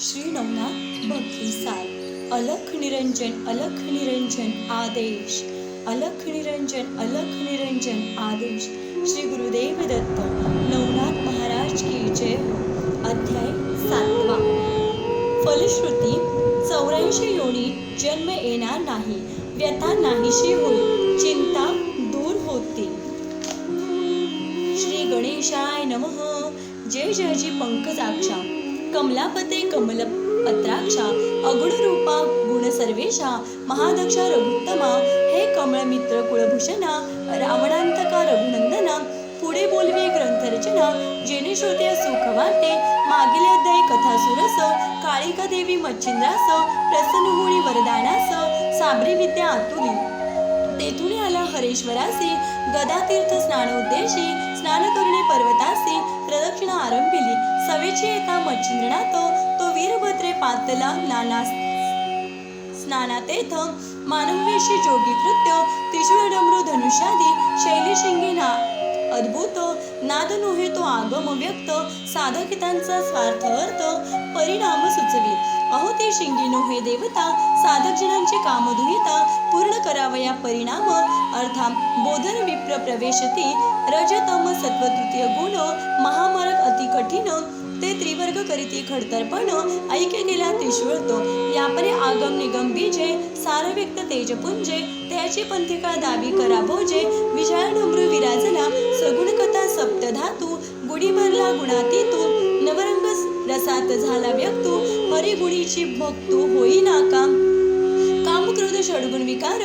श्री नवनाथ भक्ती सार अलख निरंजन अलख निरंजन आदेश. अलख निरंजन अलख निरंजन आदेश. श्री गुरुदेव दत्त नवनाथ महाराज की जय. अध्याय सातवा. फलश्रुती चौऱ्याऐंशी योनी जन्म येणार नाही व्यथा नाहीशी होईल चिंता दूर होती. श्री गणेशाय नमः. जय जयजी पंकजाक्षा. कमलापते कमल पत्राक्षा अगुण रूपा गुण सर्वेशा महादक्षा रघुत्तमा हे कमळ मित्र कुळभूषणा रावणांतका रघुनंदना पुढे बोलवे ग्रंथरचना जेणे श्रोत्या सुख वाटे मागील अध्याय कथा सुरस काळिका देवी मच्छिंद्रास प्रसन्न होळी वरदानास साबरी विद्या आतुली. तेथून आला हरेश्वरासी गदातीर्थ स्नान उद्देशी स्नान करणे पर्वतासी प्रदक्षिणा आरंभिली सवेची येता मच्छिंद्रणा तो तो वीरभद्रे पातला नाना स्नानातेथ मानवेशी जोगी कृत्य त्रिशूळ डमरू धनुष्यादी शैली ना अद्भुत. नाद नोहे तो आगम व्यक्त साधकितांचा स्वार्थ अर्थ परिणाम सुचवी. अहो ते शिंगिनो हे देवता साधकजनांची कामधुयता काम दुहिता पूर्ण करावया परिणाम अर्थात बोधन विप्र प्रवेशती रजतम सत्वतृतीय गुण महामारक अति कठीण ते त्रिवर्ग करीती खडतरपण ऐके गेला त्रिशूळतो. यापरे आगम निगम बीजे सारव्यक्त तेजपुंजे त्याची पंथिका दावी करा भोजे विशाल डोंगरू विराजला सगुण कथा सप्तधातू गुढी भरला गुणातीतू रसात झाला व्यक्तू हरिगुणीची भक्तू होईना काम. कामक्रोध षडगुण विकार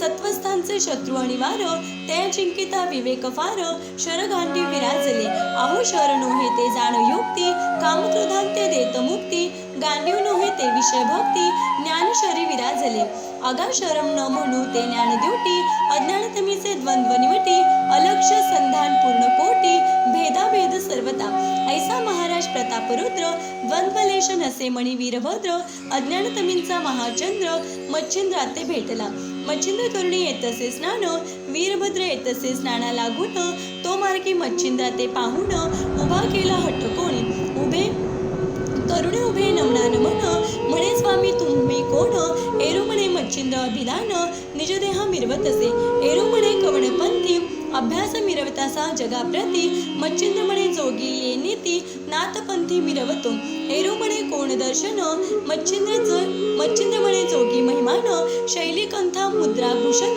सत्वस्थांचे शत्रू आणि वार त्या चिंकिता विवेक फार. शरगांडी विराजले आहो शरण हे ते जाण युक्ती कामक्रोधांते देत मुक्ती गांडीव नोहे ते विषय भक्ती ज्ञान शरी विराजले. अगा शरम न म्हणू ते ज्ञान द्युटी अज्ञानतमीचे द्वंद्व निवटी अलक्ष संधान पूर्ण कोटी भेदाभेद सर्वता ऐसा महाराज प्रतापरुद्र द्वंद्वलेश असे मणी वीरभद्र अज्ञानतमींचा महाचंद्र मच्छिंद्रा ते भेटला. मच्छिंद्र तरुणी येतसे स्नान वीरभद्र येतसे स्नाना लागून तो मार्गी मच्छिंद्राते पाहून उभा केला हट्ट कोणी उभे उभे नमनान मन. म्हणे स्वामी तुम्ही कोण? एरू म्हणे मच्छिंद्र अभिधान. निजदेह मिरवतसे. एरू म्हणे कवणपंथी अभ्यास मिरवतासा जगाप्रती. मच्छिंद्र म्हणे जोगी ये नीती. नाथपंथी मिरवतो. एरू म्हणे कोण दर्शन? मच्छिंद्र मच्छिंद्र म्हणे जोगी महिमान. शैली कंथा मुद्रा भूषण.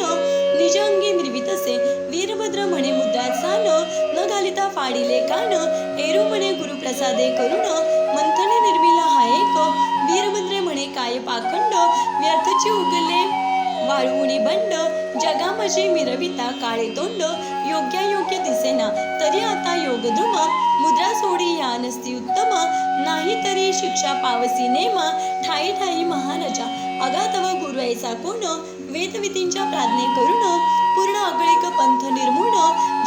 निज अंगी मिरवितसे वीरभद्र म्हणे मुद्रा सान. न घालिता फाडिले कान एरू म्हणे गुरुप्रसादे करुण. काय पाखंड व्यर्थची उगले. वाळवुणी बंड जगामशी मिरविता काळे तोंड. योग्य योग्य दिसेना तरी आता योगद्रुम मुद्रा सोडी या नसती उत्तम. नाही तरी शिक्षा पावसी नेमा. ठाई ठाई महाराजा अगातव गुरुवायचा कोण? वेदविधींच्या प्राज्ञे करून पूर्ण अगळेक पंथ निर्मूण.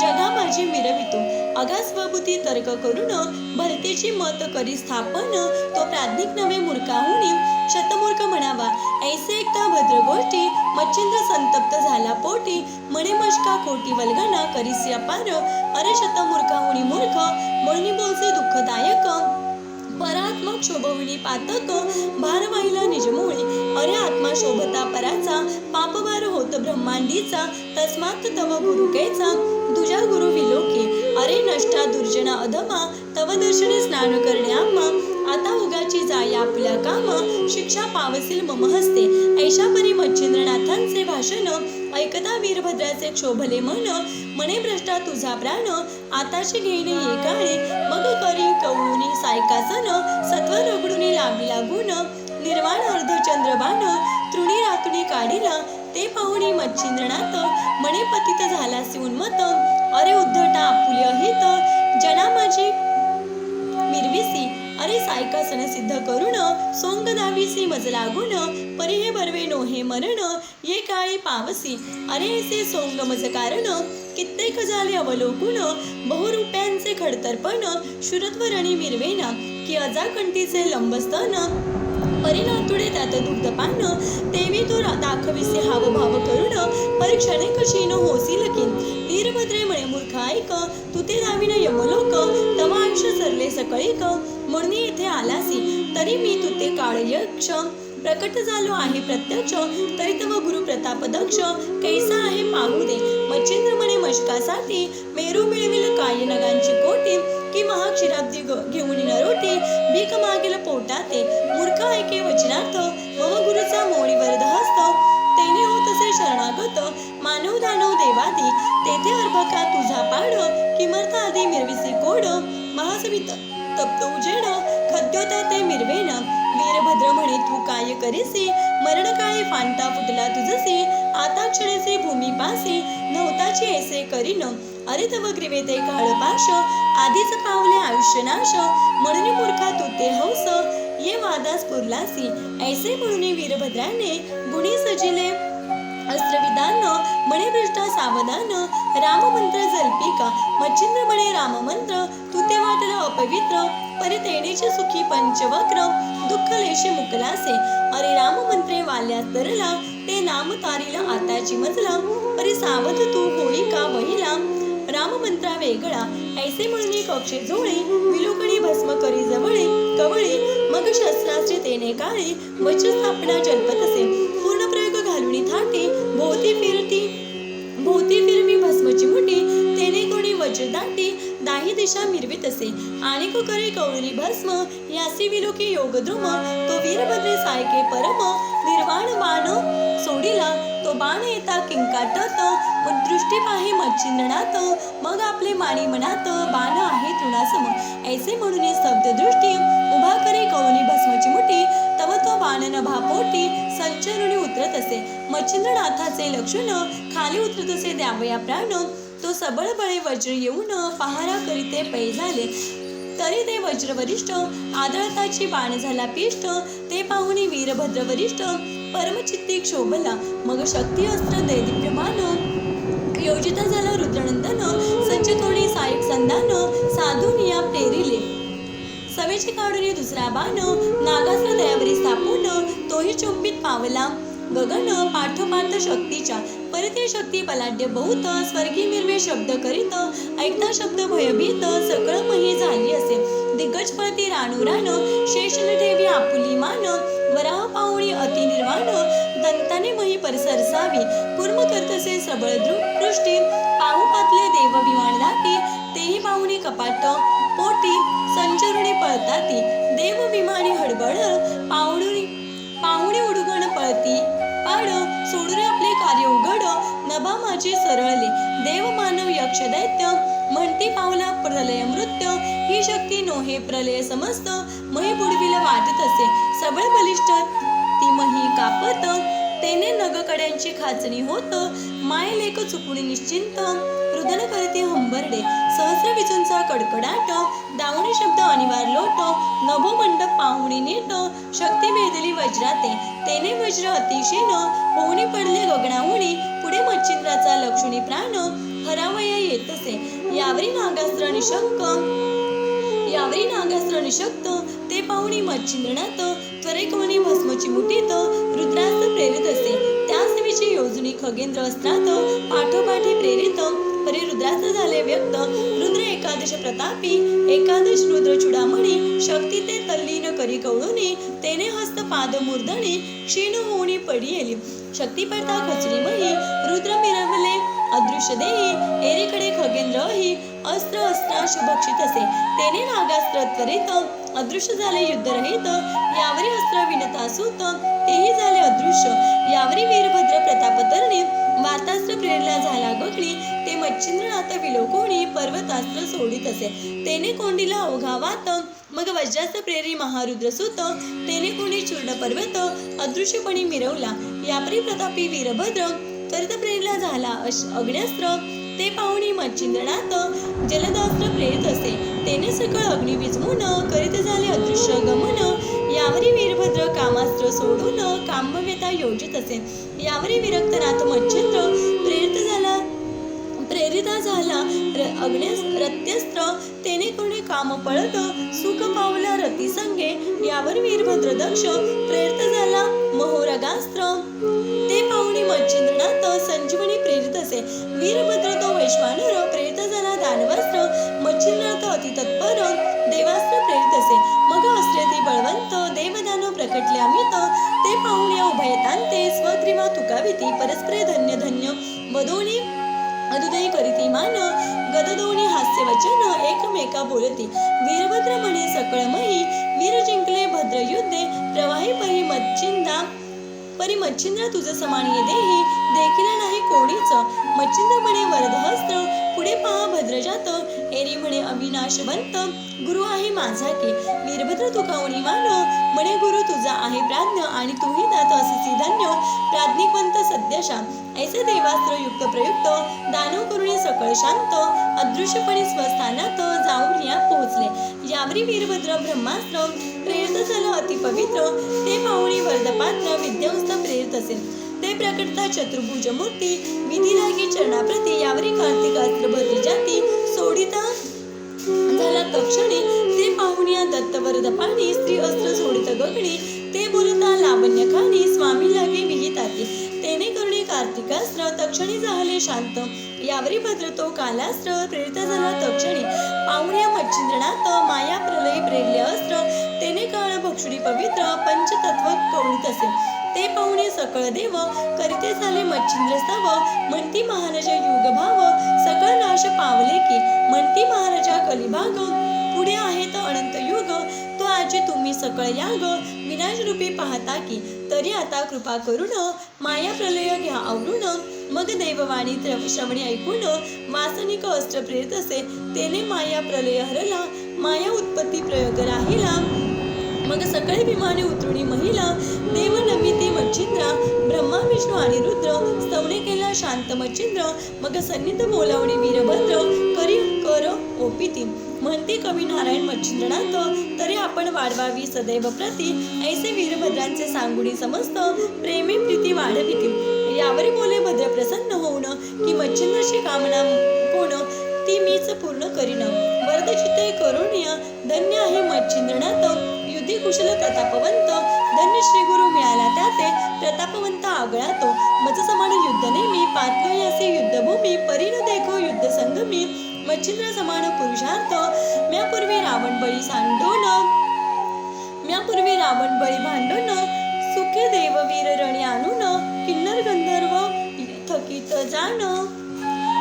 जगा माझी मिरवितो अगा स्वबुद्धी तर्क करून भरतीची मत करी स्थापन. तो प्राज्ञिक नवे मूर्खाहुनी. शतमूर्ख म्हणावा. ऐसे एकदा भद्र गोष्टी मच्छिंद्र संतप्त झाला पोटी म्हणे मशका खोटी वल्गना करीसी अपार अरे शतमूर्खाहुनी मूर्ख म्हणून बोलसे दुःखदायक परात्मक शोभविणी पातक भार वाहिला अरे आत्मा शोभता पराचा पापभार होत ब्रह्मांडीचा तस्मात तव गुरु कैचा तुझ्या गुरु विलोके अरे नष्टा दुर्जना अधमा तव दर्शने स्नान करणे आम्हा आता उगाची जाय आपल्या काम शिक्षा पावसील मम हस्ते. ऐशापरी मच्छिंद्रनाथांचे भाषण ऐकता वीरभद्राचे क्षोभले मन. मने भ्रष्टा तुझा प्राण आताशी घेणे ये काळे. मग करी कवळुनी सायकासन सत्व रगडुनी लावी लागून निर्वाण अर्धचंद्रबाण तृणी रातुणी काढिला. ते पाहुणी मच्छिंद्रनाथ म्हणे पतित झालासी उन्मत अरे उद्धटा आपुल्य हित जना माझी अरे सिद्ध करुण सोंग दावीसी मज लागून परी हे बरवे नो हे मरण ये काळी पावसी. अरे से सोंग मज कारण कित्येक झाले अवलोकून बहुरूप्यांचे खडतरपण शुरत्वरणी मिरवेना की अजाकंठीचे लंबस्तन. परिणातुडे त्यात दुग्धपान तेवी तो दाखविसे हावभाव करुण परीक्षणे कशी न होसी लकीन वीरभद्रे म्हणे मूर्ख ऐक तू ते दाविन यमलोक तव आयुष्य सरले सकळीक. म्हणून येथे आलासी तरी मी तुते काळयक्ष प्रकट झालो आहे प्रत्यक्ष तरी तव गुरु प्रताप दक्ष. कैसा आहे पाहू दे मच्छिंद्र म्हणे मशकासाठी मेरू मिळविल काय नगांची कोटी? की महाक्षीराब्दी ग- घेऊन नरोटी भीक मागेल पोटाते. मूर्ख ऐके वचनार्थ? मम गुरुचा मोळी वरद हस्त तेने होत असे शरणागत. मानव दानव देवादी तेथे अर्भका तुझा पाड. किमर्थ आधी मिरविसे कोड. महासवित तप्त उजेड खद्योता ते मिरवेण. वीरभद्र म्हणे तू काय करीसी? मरण काळी फांटा फुटला तुझसी. आता क्षणेसे भूमी पासी. नव्हताची ऐसे करीन. अरे तव ग्रीवे ते काळपाश आधीच पावले आयुष्य नाश. म्हणून मूर्खा तू ते हौस. ये वादास पुरलासी. ऐसे म्हणून वीरभद्राने गुणी सजिले अस्त्रविदान म्हणे भ्रष्टा सावधान. राम मंत्र जल्पिका. मच्छिंद्र म्हणे राम मंत्र तू तेव्हा पवित्र परितेडीचे सुखी पंचवक्र दुःख लेशे मुकलासे. अरे राम मंत्रे वाल्या तरला ते नाम तारीला आताची मजला. परी सावध तू होई का वहिला? राम मंत्रा वेगळा ऐसे म्हणून कक्षे जोळे. विलोकणी भस्म करी जवळे कवळे. मग शस्त्रास्त्रे तेने काळे वच स्थापना जल्पत असे दाही दिशा मिरवीत असे. आणि करे कौळरी भस्म यासी विलोके योगद्रुम तो वीरभद्रे सायके परम निर्वाण बाण सोडिला तो बाण येता किंकाटत दृष्टी पाहे मच्छिंद्रनाथ मग आपले माणी मनात बाण आहे तृणासम. ऐसे म्हणून स्तब्ध दृष्टी उभा करे कौनी भस्मची मुठी तव तो बाण नभा पोटी संचरुणी उतरत असे. मच्छिंद्रनाथाचे लक्षण खाली उतरत असे द्यावया प्राण तो सबळ बळे वज्र येऊन पहारा करीते पै झाले. तरी ते वज्रवरिष्ठ आदळताची बाण झाला पिष्ट. ते पाहुणी वीरभद्र वरिष्ठ परमचित्ती क्षोभला. मग शक्ती अस्त्र दैदिप्यमान. योजित झाला रुद्रनंदन. संचतोणी साहेब संधान साधून या प्रेरिले सवेची काढून दुसरा बाण. नागास्त्र दयावरी स्थापून तोही चुंबित पावला. गगन पाठोपाठ शक्तीच्या परते शक्ती बलाढ्य बहुत स्वर्गी मिरवे शब्द करीत ऐकता शब्द भयभीत सकळ मही झाली असे. दिग्गज पळती राणू राण शेष ठेवी आपुली मान वराह पाहुणी अति निर्वाण दंताने मही परसरसावी कुर्म करतसे सबळ दृष्टी पाहू पातले देव विमान दाटी तेही पाहुणी कपाट पोटी संचरुणी पळताती. देव विमानी हडबड पाहुणी नभा माझी सरळली. देव मानव यक्ष दैत्य म्हणती पावला प्रलय मृत्य ही शक्ती नोहे प्रलय समस्त मही बुडविल वाटत असे सबळ बलिष्ठ ती मही कापत तेने नगकड्यांची खाचणी होत माय लेख चुकून निश्चिंत रुदन करते हंबरडे. सहस्र विजूंचा कडकडाट दावणी शब्द अनिवार लोट नभो मंडप पाहुणी नीट शक्ती भेदली वज्राते. तेने वज्र अतिशयन होऊनी पडले गगनाहुणी पुढे मच्छिंद्राचा लक्ष्मी प्राण हरावया येत असे यावरी नागास्त्र निशंक यावरी नागास्त्र निशक्त. ते पाहुणी मच्छिंद्रनाथ त्वरेकवणी भस्मची मुठीत रुद्रास्त्र प्रेरित असे. त्याच विषयी योजनी खगेंद्र अस्त्रात पाठोपाठी प्रेरित. श्री रुद्राचे झाले व्यक्त रुद्र एकादश प्रतापी एकादश रुद्र चुडामणी शक्ती ते तल्लीन करी कवळुनी तेने हस्त पाद मुर्दणी क्षीण होऊनी पडी येली शक्ती पडता खचली मही रुद्र मिरवले अदृश्य देही एरीकडे खगेंद्र ही अस्त्र अस्त्राश भक्षित असे. तेने नागास्त्र त्वरित अदृश्य झाले युद्धरहित यावरी अस्त्र विनता सुत तेही झाले अदृश्य. यावरी वीरभद्र प्रतापतरणी वातास्त्र प्रेरला झाला गगळी मच्छिंद्रनाथ विलोकोणी पर्वतास्त्र सोडित असे. तेने कोंडीला अवघा वात मग वज्रास्त्र प्रेरी महारुद्र सुत तेने कोणी चूर्ण पर्वत. अदृश्यपणी मिरवला. यापरी प्रतापी वीरभद्र. कर्त प्रेरला झाला अग्न्यास्त्र. ते पाहुणी मच्छिंद्रनाथ. जलदास्त्र प्रेरित असे. तेने सकळ अग्नी विझवून करीत झाले अदृश्य गमन. यावरी वीरभद्र कामास्त्र सोडून कामव्यता योजित असे. यावरी विरक्तनाथ मच्छिंद्र प्रेरित झाले प्रेरिता झाला. र- अग्न्यस रत्यस्त्र तेने कोणी काम पळत सुख पावला रती संगे यावर वीरभद्र दक्ष प्रेरित झाला. महोरगास्त्र. ते पाहुणे मच्छिंद्रनाथ संजीवनी प्रेरित असे. वीरभद्र तो वैश्वानर प्रेरित झाला दानवास्त्र. मच्छिंद्रनाथ अति तत्पर देवास्त्र प्रेरित असे. मग असले ते बळवंत देवदानव प्रकटले अमित. ते पाहुणे उभयतांते स्वग्रीवा तुकाविती परस्परे धन्य धन्य. वदोनी अदुदयी करीती मान गददोनी हास्य वचन एकमेका बोलती. वीरभद्र म्हणे सकळमही वीर जिंकले भद्र युद्धे प्रवाही परी मच्छिंदा परी मच्छिंद्र तुझं समान देही देखील नाही कोणीच. मच्छिंद्र म्हणे वरदहस्त्र पुढे पहा भद्रजात एरी अविनाशवंत गुरु आहे माझा की वीरभद्र तुकावणी मान म्हणे गुरु तुझा आहे प्राज्ञ आणि तुम्ही दात असे धन्य प्राज्ञिकवंत सद्यशा. ऐसे देवास्त्र युक्त प्रयुक्त दानव करुणी सकळ शांत अदृश्यपणे स्वस्थानात जाऊन या पोहोचले. यावरी वीरभद्र ब्रह्मास्त्र प्रेरित झालं अतिपवित्र ते पाहुणी वर्धपात्र विद्यावस्थ प्रेरित असेल. ते प्रकटता चतुर्भुज मूर्ती विधी लागी चरणाप्रती यावरी कार्तिक अस्त्र भरली जाती. सोडिता झाला तक्षणी ते पाहुण्या दत्तवरद पाणी स्त्री अस्त्र सोडित गगडी ते बोलता लावण्य खाणी स्वामी लागे विहिताती तेने करुणी कार्तिकास्त्र तक्षणी झाले शांत. यावरी भद्र तो कालास्त्र प्रेरित झाला तक्षणी पाहुण्या मच्छिंद्रनाथ माया प्रलय प्रेरले अस्त्र. तेने काळ भक्षुडी पवित्र पंचतत्व कवळीत असे ते पाहुणे सकळ देव करीते झाले मच्छिंद्र सव म्हणती महाराजा युग भाव सकळ नाश पावले की म्हणती महाराजा कलिभाग पुढे आहेत अनंत युग तो आजी तुम्ही सकळ याग. विनाश रूपी पाहता की तरी आता कृपा करून माया प्रलय घ्या आवरून. मग देववाणी द्रव श्रवणी ऐकून वासनिक अस्त्र प्रेरित असे तेने माया प्रलय हरला. माया उत्पत्ती प्रयोग राहिला. मग सकाळी विमाने उतरुणी महिला देव नमिती मच्छिंद्रा ब्रह्मा विष्णू आणि रुद्र स्तवने केला शांत मच्छिंद्र. मग सन्निध बोलावणे वीरभद्र करी कर ओपिती. म्हणते कवी नारायण मच्छिंद्रनाथ तरी आपण वाढवावी सदैव प्रती. ऐसे वीरभद्रांचे सांगुणी समस्त प्रेमी प्रीती वाढविती. यावरी बोले भद्र प्रसन्न होऊन की मच्छिंद्रची कामना कोण ती मीच पूर्ण करीन. वरदचिते करुणिया धन्य आहे मच्छिंद्रनाथ. कुशल प्रतापवंत धन्य श्री गुरु मिळाला त्याचे प्रतापवंत आगळा तो मज समान युद्ध नेहमी पात्र असे युद्धभूमी परिण देखो युद्ध संगमी मच्छिंद्र समान पुरुषार्थ. म्या पूर्वी रावण बळी सांडोन म्या पूर्वी रावण बळी भांडून सुखे देव वीर रणी आणून किन्नर गंधर्व थकित जाण.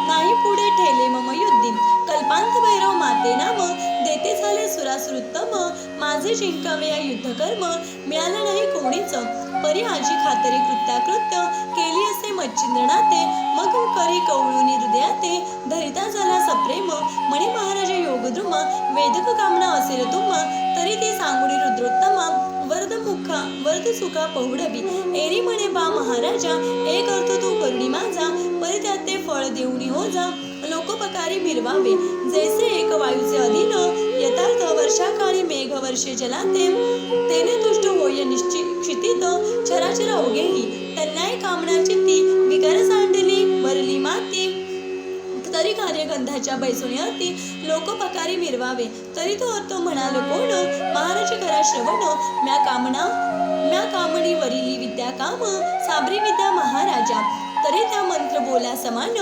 नाही पुढे ठेले मम युद्धी कल्पांत भैरव माते नाम. देते झाले सुरासुरुत्तम माझे जिंकावे या युद्धकर्म. मिळालं नाही कोणीच. परी आजी खातरी कृत्याकृत्य. केली असे मच्छिंद्रनाते मग करी कवळुनी हृदयाते. धरिता झाला सप्रेम. म्हणे महाराज योगद्रुम. वेदक कामना असेल तुम. तरी ती सांगुडी रुद्रोत्तमा. वरद मुखा वरद सुखा पहुडवी एरी म्हणे बा महाराजा. एक करतो तू करुणी माझा. परी त्यात फळ देऊनी हो जा. लोकोपकारी मिरवावे. जैसे एक वायूचे अधीन यथार्थ वर्षाकाळी मेघ वर्षे जलाते. तेने तुष्ट होय निश्चित क्षितित चराचर अवघेही. त्यांनाही कामनाची ती विकार सांडली वरली माती. तरी कार्यगंधाच्या अर्थी लोकोपकारी मिरवावे. तरी तो अर्थ म्हणालो कोण? महाराज करा श्रवण. म्या कामना म्या कामणी वरिली विद्या काम साबरी विद्या महाराजा. तरी त्या मंत्र बोला समान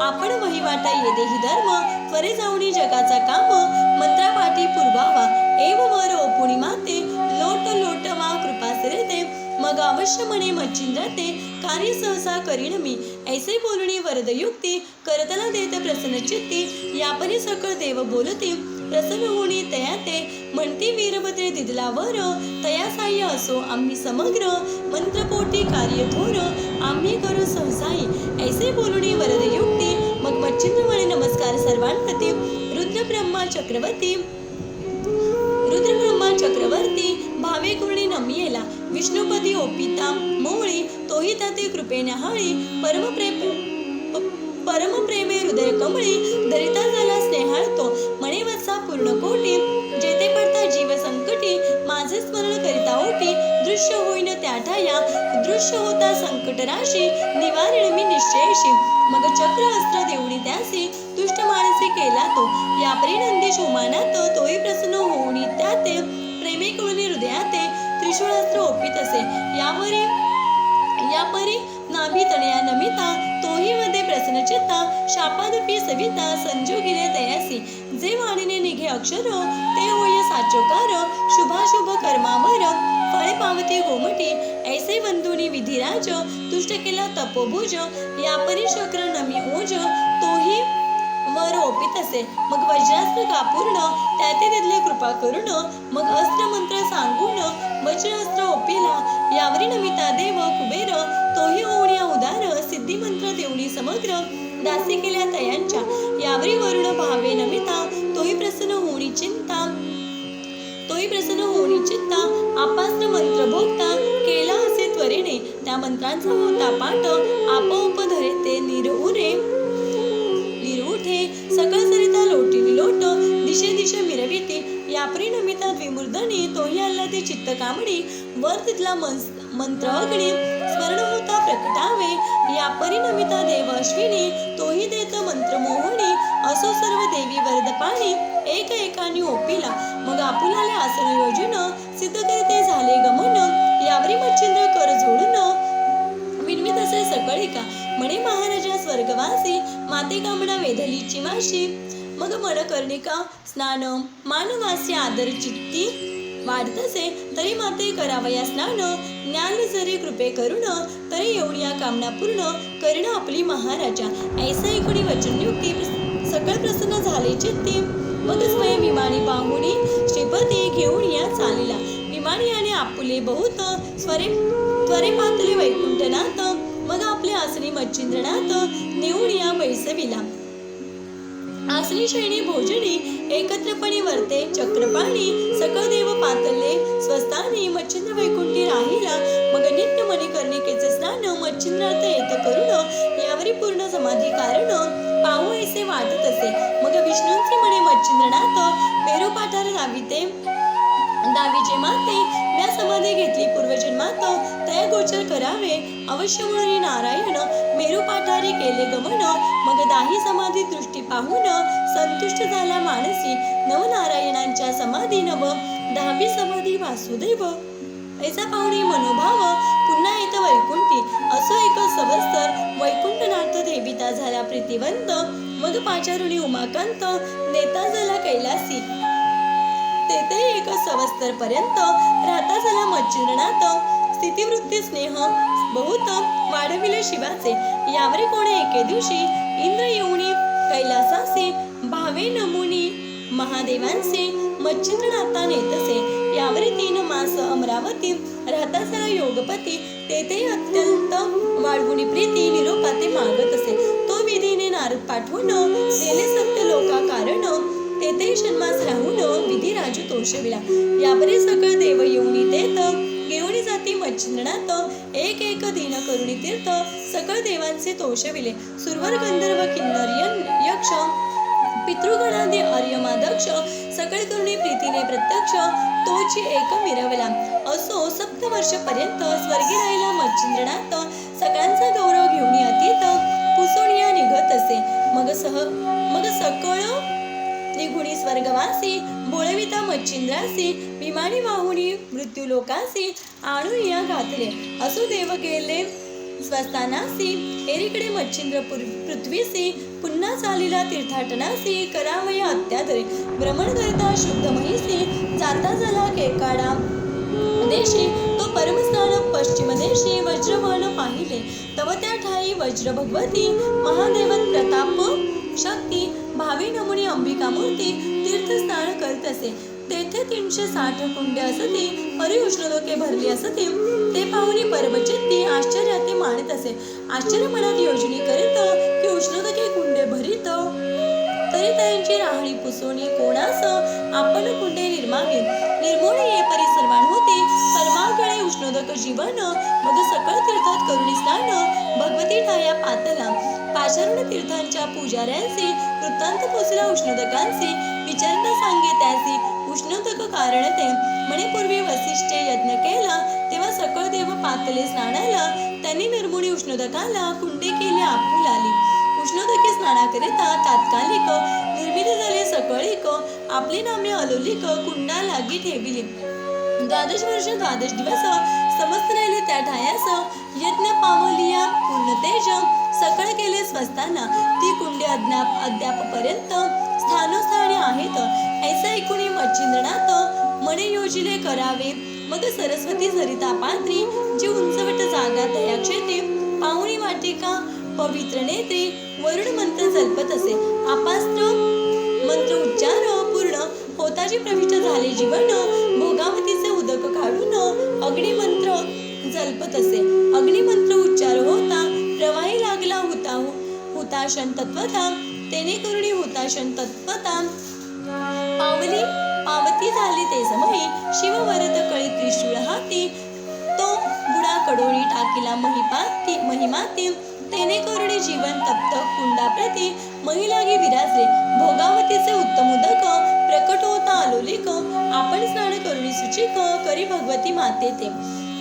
आपण वहिवाटा येदेही धर्म त्वरे जाऊनी जगाचा काम मंत्रापाठी पूर्वावा एव वर ओपुणी माते लोट लोट वा कृपा सिरते मग अवश्य म्हणे मच्छिन जाते कार्य सहसा करीन मी ऐसे बोलणी वरद युक्ती करतला देत प्रसन्न चित्ती यापरी सकळ देव बोलते प्रसन्न होणी तया ते म्हणती वीरभद्रे दिदलावर तया साह्य असो आम्ही समग्र मंत्रपोटी कार्य थोर आम्ही करू संसाई ऐसे बोलणे वरद युक्ती. मग मच्छिंद्रमणे नमस्कार सर्वांप्रती. रुद्रब्रह्मा चक्रवर्ती. रुद्रब्रह्मा चक्रवर्ती. भावे गुणी नमियेला. विष्णुपदी ओपिता. मोळी तोही त्याते कृपेने हाळी परमप्रेम परमप्रेमे हृदय कमळी. दरिता झाला स्नेहाळतो म्हणे वत्सा पूर्ण कोटी होता निवारण मी निश्चयशी मग चक्र अस्त्र देऊनी त्यासी दुष्ट माणसे केला तो. या परिनंदी शोमानात तोही प्रसन्न होऊनी त्याते प्रेमे कळूनी हृदयाते त्रिशूळास्त्र ओपित असे. यावरी यापरी नाभी तनया नमिता तोही मध्ये प्रसन्नचित्ता शापादपी सविता संजोगिने तयासी. जे वाणीने निघे अक्षर ते होय साचोकार शुभाशुभ कर्मावर फळे पावती गोमटी ऐसे बंधुनी विधिराज तुष्ट केला तपोभुज या परिशक्र नमी ओज तोही वर ओपित असे मग वज्रास्त्र कापूर्ण त्याते तिथले कृपा करून मग अस्त्र मंत्र सांगून वज्रास्त्र ओपिला यावरी नमिता देव कुबेर तोही ओवण्या उदार सिद्धी मंत्र देवणी समग्र दासी केल्या तयांच्या। यावरी वरुण भावे नमिता तोही प्रसन्न होणी चिंता। तोही प्रसन्न होणी चिंता आपास्त्र मंत्र भोगता केला असे त्वरेने. त्या मंत्रांचा होता पाठ आपोआप धरे ते निरउरे निरुठे सकळ सरिता लोटी लोट दिशे दिशे मिरविते. यापरी नमिता द्विमूर्धनी तोही ते चित्त कामडी वर तिथला मंत्र अग्नी स्मरण होता प्रकटावे. यापरी नमिता देव अश्विनी तोही देत मंत्र मोहनी असो सर्व देवी वरद पाणी एक एकाने ओपिला. मग आपुलाले आसन योजन सिद्ध करते झाले गमन. यावरी मच्छिंद्र कर जोडून विणवीत असे सकळिका म्हणे महाराजा स्वर्गवासी माते कामना वेधलीची माशी. मग मन कर्णिका स्नान मानवासी आदर चित्ती. वाढत असे तरी माते करावया स्नान. ज्ञान जरी कृपे करुण तरी एवढी कामना पूर्ण करण आपली महाराजा. ऐसा एकूणी वचनयुक्ती सकळ प्रसन्न झाले चित्ती. मग स्वयं विमानी पाहुणी श्रीपती घेऊन या चालिला. अभिमानी आणि आपुले बहुत स्वरे त्वरे पातले वैकुंठनाथ मग आपले आसनी मच्छिंद्रनाथ नेऊन या बैसविला. आसनी श्रेणी भोजनी एकत्रपणे वर्ते चक्रपाणी सकळ देव पातले स्वस्तानी मच्छिंद्र वैकुंठी राहिला. मग नित्य मणिकर्णिकेचे स्नान मच्छिंद्रार्थ येत करून यावरी पूर्ण समाधी कारण पाहू ऐसे वाटत असे. मग विष्णूंचे म्हणे मच्छिंद्रनाथ मेरू पाठार दाविते दावीचे माते म्या समाधी घेतली पूर्वजन्मात तया गोचर करावे अवश्य म्हणून नारायण मेरू पाठारी केले गमन. मग दाही समाधी दृष्टी पाहून संतुष्ट झाला मानसी. नवनारायणांच्या समाधी नव दहावी समाधी वासुदेव. ऐसा पाहुणे मनोभाव पुन्हा येत वैकुंठी. असो एक सवस्तर वैकुंठनाथ देविता झाला प्रीतिवंत. मग पाचारुणी उमाकांत नेता झाला कैलासी. तेथे एक सवस्तर पर्यंत राहता झाला मच्छिंद्रनाथ स्थितीवृत्ती स्नेह बहुत वाढविले शिवाचे. यावरी कोणे एके दिवशी इंद्र येऊनी कैलासासे भावे नमुनी महादेवांचे मच्छिंद्रनाथा नेतसे. यावरी तीन मास अमरावती राहता झाला योगपती तेथे अत्यंत वाढवुनी प्रीती निरोपाते मागत असे तो विधीने नारद पाठवून तेथे षण्मास राहून विधी राजू तोषविला यापरी सकळ देव येऊनी देत घेऊनी जाती मच्छिंद्रनाथ. एक एक दिन करुणी तीर्थ सकळ देवांचे तोषविले सुरवर गंधर्व किन्नर यक्ष पितृगणादी आर्यमादक्ष सकळ करुणी प्रीतीने प्रत्यक्ष तोची एक मिरवला. असो सप्त वर्षपर्यंत स्वर्गी राहिला मच्छिंद्रनाथ. सगळ्यांचा गौरव घेऊन अतीत पुसोनिया निघत असे. मग सह मग सकळ निघुणी स्वर्गवासी बोळविता मच्छिंद्रासी विमानी वाहुनी मृत्यू लोकासी या घातले असो देव गेले स्वस्तानासी एरीकडे मच्छिंद्र पृथ्वीसी पुन्हा चालीला तीर्थाटनासी करावया अत्याधरे भ्रमण करता शुद्ध महिसी जाता झाला केकाडा. देशी तो परमस्थान पश्चिम देशी वज्रवन पाहिले. तव त्या ठाई वज्र भगवती महादेवन प्रताप शक्ती भावी नमुनी अंबिका मूर्ती तीर्थस्नान करत असे. तेथे तीनशे साठ कुंडे असती हरी उष्णलोके भरली असती ते पाहुणी पर्वचित्ती आश्चर्याती मानित असे. आश्चर्य मनात योजनी करीत की उष्णलोके कुंडे भरीत. तरी त्यांची राहणी पुसवणी कोणास? आपण कुंडे निर्मागे. निर्मूळ ये परी होते. परमागळे उष्णोदक जीवन मग सकळ तीर्थात करुणी स्नान. भगवती ठाया पातला. पाचारण तीर्थांच्या पुजाऱ्यांचे वृत्तांत पोचला उष्णोदकांचे विचारता सांगे त्याचे उष्णोदक कारण ते म्हणे वसिष्ठे यज्ञ केला तेव्हा सकळ देव पातले स्नानाला त्यांनी निर्मुणी उष्णोदकाला कुंडे केले आली. उष्णोदकी स्नानाकरिता तात्कालिक निर्मित झाले सकळिक आपली नामे अलोलिक कुंडा लागी ठेविली. द्वादश वर्ष द्वादश दिवस समस्त राहिले त्या ठायास यज्ञ पावलिया पूर्ण तेज सकळ केले स्वस्ताना ती कुंडी अद्याप अद्यापपर्यंत स्थानोस्थानी आहेत. ऐसा ऐकुणी मच्छिंद्रनाथ मने योजिले करावे. मग सरस्वती सरिता पात्री जी उंचवट जागा तया क्षेत्रे पाहुणी वाटिका पवित्र नेत्री वरुण मंत्र जल्पत असे. आपास्त्र मंत्र उच्चार पूर्ण. होताची प्रविष्ट झाले जीवन. भोगावतीचे उदक काढून अग्निमंत्र जलपत असे. अग्निमंत्र उच्चार होता प्रवाही लागला होता हुताशन तत्वता तेने करुणी हुताशन तत्वता पावली पावती झाली ते समयी शिववरद कळी त्रिशूळ हाती तो बुडा कडोळी टाकीला महिपाती महिमाती. तेने करुणी जीवन तप्त कुंडाप्रती महिलागी विराजले. भोगावतीचे उत्तम उदक आलोलिक आपण स्नान करुणी सुचिक करी भगवती माते ते.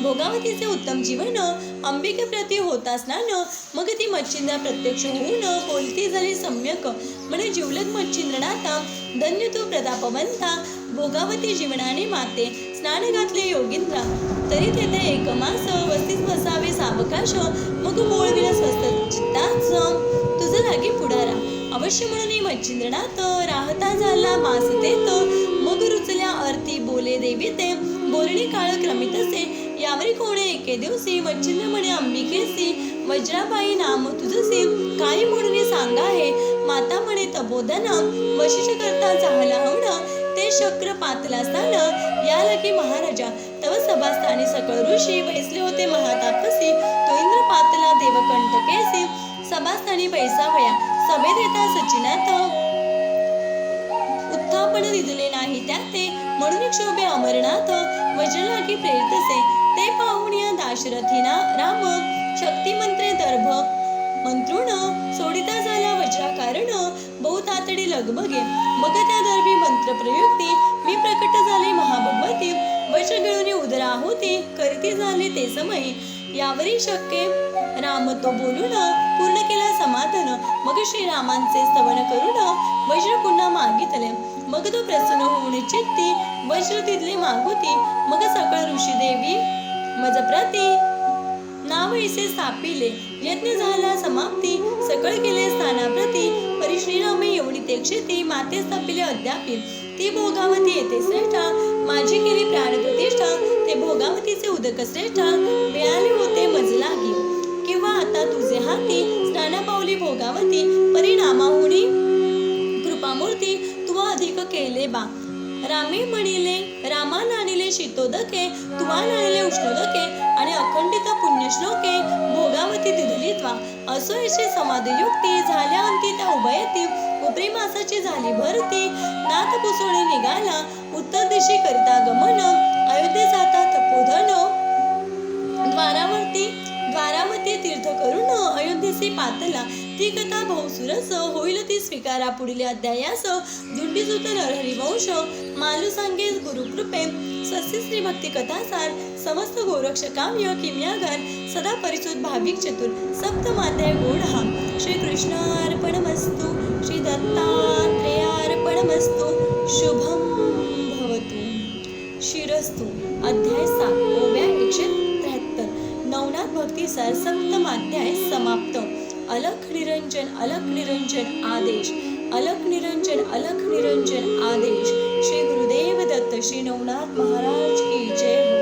भोगावतीचे उत्तम जीवन अंबिकेप्रती होता स्नान मग ती मच्छिंद्रा प्रत्यक्ष होऊन बोलती झाली सम्यक म्हणे जिवलग मच्छिंद्रनाथा धन्य तू प्रतापवंता भोगावती जीवनाने माते. स्नान घातले योगिंद्रा तरी तेथे एक मास वस्तीत बसावे सावकाश मग बोळविला स्वस्त चित्ताच. तुझं लागे पुढारा अवश्य म्हणून मच्छिंद्रनाथ राहता झाला मास देत मग रुचल्या अर्थी बोले देवी ते बोलणी काळ क्रमित असे. यावरी कोणे एके दिवशी मच्छिंद्र म्हणे अंबिकेसी वज्राबाई नाम तुझसे. काही म्हणून सांगा हे. माता म्हणे तबोधना वशिष्ठ करता झाला हवण. ते शक्र पातला स्थान. या लगी महाराजा. तव सभास्थानी सकळ ऋषी बैसले होते महातापसी. तो इंद्र पातला देवकंटकेसी सभास्थानी पैसा वया. सभेत येता सचिनाथ उत्थापन दिले नाही त्यात ते म्हणून क्षोभे अमरनाथ वज्रलागी प्रेरितसे ते पाहुण्या दाशरथीना राम शक्ती मंत्रे दर्भ मंत्रुण सोडिता झाला वज्राकारण बहुतातडी लगबगे मग त्या दर्भी मंत्र प्रयुक्ती मी प्रकट झाले महाभगवती. वज्र गिळून उदरा होते करती झाले ते समय. यावरी शक्य राम तो बोलून ना समाधान. मग श्रीरामांचे स्तवन करून वज्र पुन्हा मागितले. मग तो प्रसन्न होऊन चित्ती वज्र तिथले मागोती. मग सकळ ऋषी देवी मज प्रती नाव इसे स्थापिले. यज्ञ झाला समाप्ती. सकळ केले स्थानाप्रती. परी श्रीरामे एवढी ते क्षेत्री माते स्थापिले अद्यापी. ती भोगावती येते श्रेष्ठा. माझी केली प्राण प्रतिष्ठा. ते भोगावतीचे उदक श्रेष्ठा. मिळाले होते मजलागी. किंवा आता तुझे हाती. स्नाना पावली भोगावती परिणामाहुनी कृपामूर्ती तुवा अधिक केले बा. रामे म्हणिले रामा नाणिले शीतोदके तुवा नाणिले उष्णोदके आणि अखंडित पुण्यश्लोके भोगावती दिदली त्वा. असो यशे समाधयुक्ती झाल्या अंती त्या उभयती उपरी मासाची झाली भरती. नाथ पुसोळी निघाला उत्तर दिशी करिता गमन अयोध्ये जाता तपोधन द्वारावर ती पातला ती कथा भाऊसुरस होईल ती स्वीकारा पुढील अध्यायास दुंडीसुत नरहरी हरिवंश मालू सांगे गुरुकृपे सस्य श्री भक्ती कथासार समस्त गोरक्ष काम्य किम्यागार सदा परिसुत भाविक चतुर सप्तमाध्याय माध्याय हा. श्री कृष्णार्पणमस्तु श्री दत्तात्रेयार्पणमस्तु शुभम भवतु. शिरस्तु अध्याय सात ओव्या एकशे त्र्याहत्तर. नवनाथ भक्तीसार सप्तमाध्याय समाप्त. अलख निरंजन अलख निरंजन आदेश अलख निरंजन अलख निरंजन आदेश। श्री गुरुदेव दत्त श्री नवनाथ महाराज की जय हो।